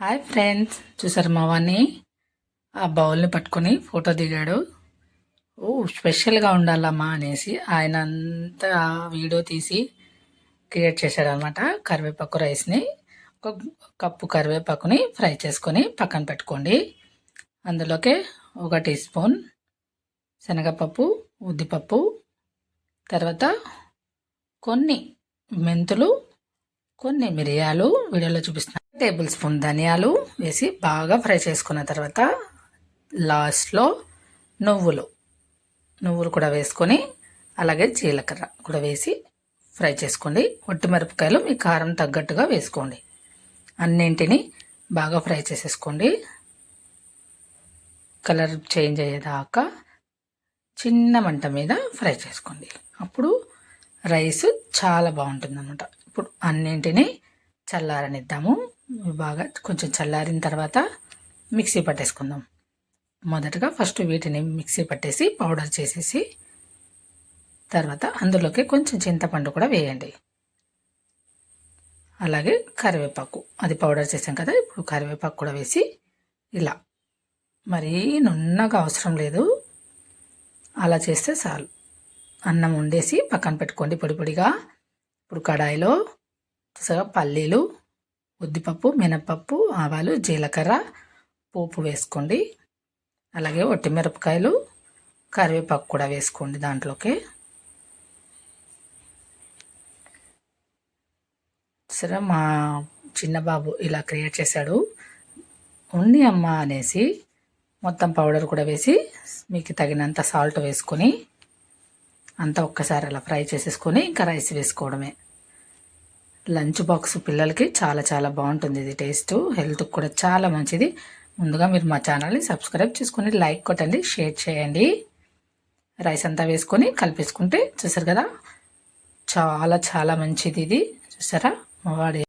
Hi friends చూసారు మా వాడిని ఆ బౌల్ని పట్టుకొని ఫోటో దిగాడు. ఓ స్పెషల్గా ఉండాలమ్మా అనేసి ఆయన అంతా వీడియో తీసి క్రియేట్ చేశాడు అనమాట కరివేపాకు రైస్ని ఒక కప్పు కరివేపాకుని ఫ్రై చేసుకొని పక్కన పెట్టుకోండి. అందులోకి ఒక టీ స్పూన్ శనగపప్పు ఉద్దిపప్పు తర్వాత కొన్ని మెంతులు కొన్ని మిరియాలు వీడియోలో చూపిస్తున్నాను టేబుల్ స్పూన్ ధనియాలు వేసి బాగా ఫ్రై చేసుకున్న తర్వాత లాస్ట్లో నువ్వులు. నువ్వులు కూడా వేసుకొని అలాగే జీలకర్ర కూడా వేసి ఫ్రై చేసుకోండి. ఒట్టి మిరపకాయలు మీ కారం తగ్గట్టుగా వేసుకోండి. అన్నింటినీ బాగా ఫ్రై చేసేసుకోండి. కలర్ చేంజ్ అయ్యేదాకా చిన్న మంట మీద ఫ్రై చేసుకోండి. అప్పుడు రైస్ చాలా బాగుంటుంది అనమాట ఇప్పుడు అన్నింటినీ చల్లారనిద్దాము. బాగా కొంచెం చల్లారిన తర్వాత మిక్సీ పట్టేసుకుందాం. మొదటగా ఫస్ట్ వీటిని మిక్సీ పట్టేసి పౌడర్ చేసేసి తర్వాత అందులోకి కొంచెం చింతపండు కూడా వేయండి. అలాగే కరివేపాకు అది పౌడర్ చేసాం కదా ఇప్పుడు కరివేపాకు కూడా వేసి ఇలా. మరీ నున్నగా అవసరం లేదు. అలా చేస్తే చాలు. అన్నం వండేసి పక్కన పెట్టుకోండి పొడి పొడిగా. ఇప్పుడు కడాయిలో పల్లీలు ఉద్దిపప్పు మినపప్పు ఆవాలు జీలకర్ర పోపు వేసుకోండి. అలాగే మిరపకాయలు కరివేపాకు కూడా వేసుకోండి దాంట్లోకి. సరే మా చిన్న బాబు ఇలా క్రియేట్ చేశాడు. ఉన్ని అమ్మ అనేసి మొత్తం పౌడర్ కూడా వేసి మీకు తగినంత సాల్ట్ వేసుకొని అంతా ఒక్కసారి అలా ఫ్రై చేసేసుకొని ఇంకా రైస్ వేసుకోవడమే. లంచ్ బాక్స్ పిల్లలకి చాలా చాలా బాగుంటుంది ఇది టేస్ట్. హెల్త్కి కూడా చాలా మంచిది. ముందుగా మీరు మా ఛానల్ని సబ్స్క్రైబ్ చేసుకొని లైక్ కొట్టండి షేర్ చేయండి. రైస్ అంతా వేసుకొని కలిపేసుకుంటే చూసారు కదా? చాలా చాలా మంచిది ఇది. చూసారా? వాడి